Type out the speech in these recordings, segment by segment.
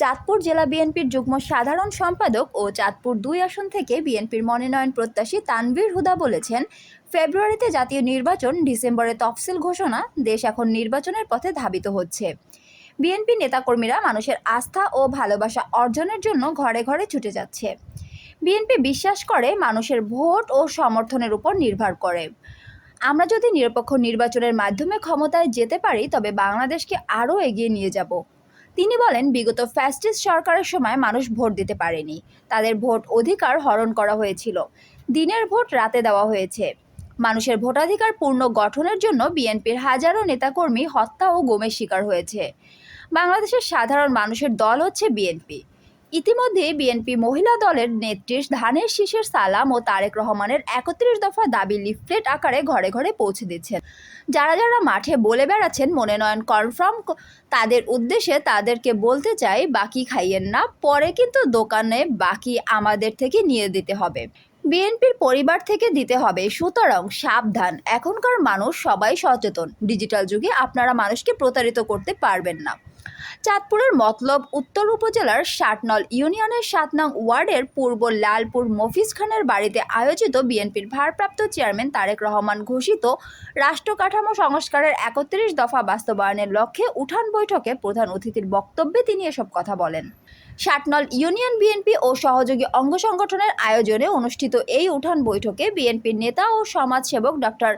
চাঁদপুর জেলা বিএনপির যুগ্ম সাধারণ সম্পাদক ও চাঁদপুর দুই আসন থেকে বিএনপির মনোনয়ন প্রত্যাশী তানভীর হুদা বলেছেন, ফেব্রুয়ারিতে জাতীয় নির্বাচন, ডিসেম্বরে তফসিল ঘোষণা, দেশ এখন নির্বাচনের পথে ধাবিত হচ্ছে। বিএনপি নেতাকর্মীরা মানুষের আস্থা ও ভালোবাসা অর্জনের জন্য ঘরে ঘরে ছুটে যাচ্ছে। বিএনপি বিশ্বাস করে মানুষের ভোট ও সমর্থনের উপর নির্ভর করে। আমরা যদি নিরপেক্ষ নির্বাচনের মাধ্যমে ক্ষমতায় যেতে পারি, তবে বাংলাদেশকে আরও এগিয়ে নিয়ে যাব। তিনি বলেন, বিগত ফ্যাসিস্ট সরকারের সময় মানুষ ভোট দিতে পারেনি। তাদের ভোট অধিকার হরণ করা হয়েছিল। দিনের ভোট রাতে দেওয়া হয়েছে। মানুষের ভোটাধিকার পূর্ণ গঠনের জন্য বিএনপির হাজারো নেতাকর্মী হত্যা ও গোমের শিকার হয়েছে। বাংলাদেশের সাধারণ মানুষের দল হচ্ছে বিএনপি। ইতিমধ্যে বিএনপি মহিলা দলের নেত্রী ধানের শীষের সালাম ও তারেক রহমানের একত্রিশ দফা দাবি লিফলেট আকারে ঘরে ঘরে পৌঁছে দিচ্ছেন যারা যারা মাঠে বলে বেড়াচ্ছেন মনোনয়ন কনফার্ম, তাদের উদ্দেশ্যে তাদেরকে বলতে চাই, বাকি খাইয়েন না, পরে কিন্তু দোকানে বাকি আমাদের থেকে নিয়ে দিতে হবে। বিএনপির পরিবার থেকে দিতে হবে, সুতরাং সাবধান, এখনকার মানুষ সবাই সচেতন। ডিজিটাল যুগে আপনারা মানুষকে প্রতারিত করতে পারবেন না। চাঁদপুরের মতলব উত্তর উপজেলার ষাটনল ইউনিয়নের সাত নং ওয়ার্ডের পূর্ব লালপুর মফিজ খানের বাড়িতে আয়োজিত বিএনপির ভারপ্রাপ্ত চেয়ারম্যান তারেক রহমান ঘোষিত রাষ্ট্র কাঠামো সংস্কারের একত্রিশ দফা বাস্তবায়নের লক্ষ্যে উঠান বৈঠকে প্রধান অতিথির বক্তব্যে তিনি এসব কথা বলেন। ষাটনল ইউনিয়ন বিএনপি ও সহযোগী অঙ্গ সংগঠনের আয়োজনে অনুষ্ঠিত এই উঠান বৈঠকে বিএনপির নেতা ও সমাজসেবক ডক্টর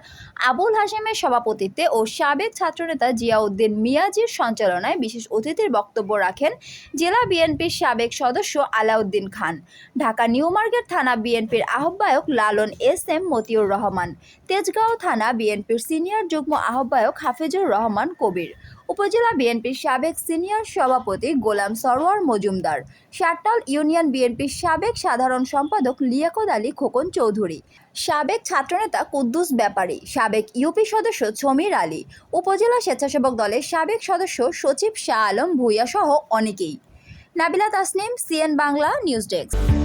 আবুল হাশেমের সভাপতিত্বে ও সাবেক ছাত্রনেতা জিয়াউদ্দিন মিয়াজির সঞ্চালনায় বিশেষ অতিথির বক্তব্য রাখেন জেলা বিএনপির সাবেক সদস্য আলাউদ্দিন খান, ঢাকা নিউ মার্কেট থানা বিএনপির আহ্বায়ক লালন এস এম মতিউর রহমান, তেজগাঁও থানা বিএনপির সিনিয়র যুগ্ম আহ্বায়ক হাফিজুর রহমান কবির, উপজেলা বিএনপির সাবেক সিনিয়র সভাপতি গোলাম সরোয়ার মজুমদার, সাট্টাল ইউনিয়ন বিএনপির সাবেক সাধারণ সম্পাদক লিয়াকত আলী খোকন চৌধুরী, সাবেক ছাত্রনেতা কুদ্দুস ব্যাপারী, সাবেক ইউপি সদস্য ছমির আলী, উপজেলা স্বেচ্ছাসেবক দলের সাবেক সদস্য সচিব শাহ আলম ভূঁইয়া সহ অনেকেই। Nabila Tasnim CN Bangla news desk.